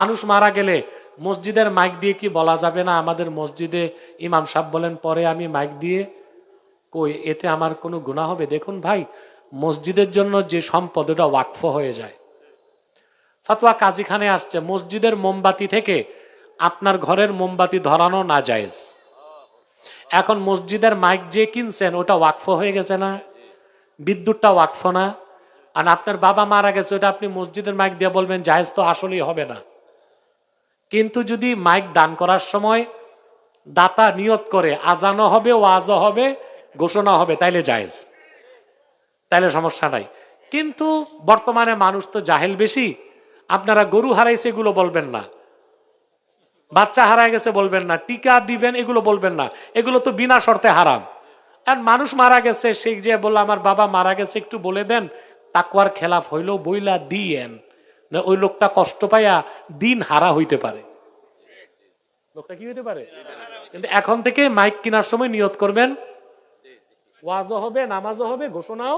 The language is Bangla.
মানুষ মারা গেলে মসজিদের মাইক দিয়ে কি বলা যাবে না? আমাদের মসজিদে ইমাম সাহেব বলেন, পরে আমি মাইক দিয়ে কই, এতে আমার কোনো গুণা হবে? দেখুন ভাই, মসজিদের জন্য যে সম্পদ, ওটা ওয়াকফ হয়ে যায়। ফাতোয়া কাজীখানে আসছে, মসজিদের মোমবাতি থেকে আপনার ঘরের মোমবাতি ধরানো না জায়েজ এখন মসজিদের মাইক যে কিনছেন, ওটা ওয়াকফ হয়ে গেছে না? বিদ্যুৎটা ওয়াকফ না? আর আপনার বাবা মারা গেছে, ওটা আপনি মসজিদের মাইক দিয়ে বলবেন, জায়েজ তো আসলেই হবে না। কিন্তু যদি মাইক দান করার সময় দাতা নিয়ত করে আজানো হবে, ওয়াজও হবে ঘোষণা হবে, তাইলে জায়েজ। তাইলে সমস্যা নাই। কিন্তু বর্তমানে মানুষ তো জাহেল বেশি। আপনারা গরু হারাইছে এগুলো বলবেন না। বাচ্চা হারায় গেছে বলবেন না। টিকা দিবেন এগুলো বলবেন না। এগুলো তো বিনা শর্তে হারাম। আর মানুষ মারা গেছে, সেই যে বলল, আমার বাবা মারা গেছে, একটু বলে দেন। তাকুয়ার খেলাফ হইলেও বইলা দিয়েন। না, ওই লোকটা কষ্ট পাইয়া দিন হারা হইতে পারে। লোকটা কি হইতে পারে? কিন্তু এখন থেকে মাইক কেনার সময় নিয়ত করবেন। ওয়াজও হবে, নামাজও হবে, ঘোষণাও